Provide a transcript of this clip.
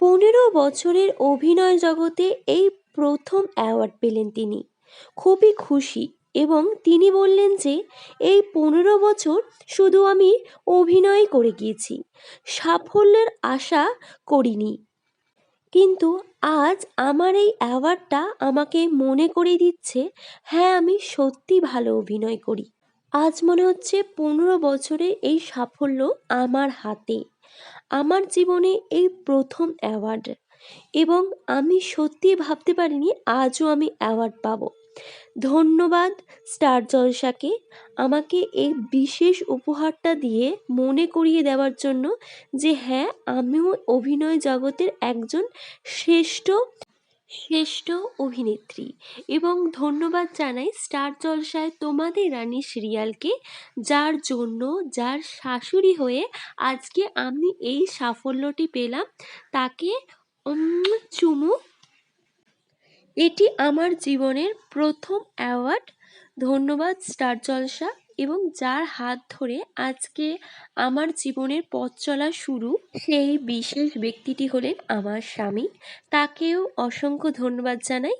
পনেরো বছরের অভিনয় জগতে এই প্রথম অ্যাওয়ার্ড পেলেন তিনি। খুবই খুশি এবং তিনি বললেন যে, এই পনেরো বছর শুধু আমি অভিনয় করে গিয়েছি। সাফল্যের আশা করিনি। কিন্তু আজ আমার এই অ্যাওয়ার্ডটা আমাকে মনে করিয়ে দিচ্ছে হ্যাঁ আমি সত্যি ভালো অভিনয় করি। আজ মনে হচ্ছে পনেরো বছরের এই সাফল্য আমার হাতে। আমার জীবনে এই প্রথম অ্যাওয়ার্ড এবং আমি সত্যিই ভাবতে পারিনি আজও আমি অ্যাওয়ার্ড পাবো। ধন্যবাদ স্টার জলসাকে আমাকে এই বিশেষ উপহারটা দিয়ে মনে করিয়ে দেওয়ার জন্য যে হ্যাঁ আমিও অভিনয় জগতের একজন শ্রেষ্ঠ শ্রেষ্ঠ অভিনেত্রী এবং ধন্যবাদ জানাই স্টার জলসায় তোমাদের রানী সিরিয়ালকে, যার জন্য যার শাশুড়ি হয়ে আজকে আমি এই সাফল্যটি পেলাম। তাকে চুমু। এটি আমার জীবনের প্রথম অ্যাওয়ার্ড। ধন্যবাদ স্টার জলসা। এবং যার হাত ধরে আজকে আমার জীবনের পথ চলা শুরু, সেই বিশেষ ব্যক্তিটি হলেন আমার স্বামী। তাকেও অসংখ্য ধন্যবাদ জানাই।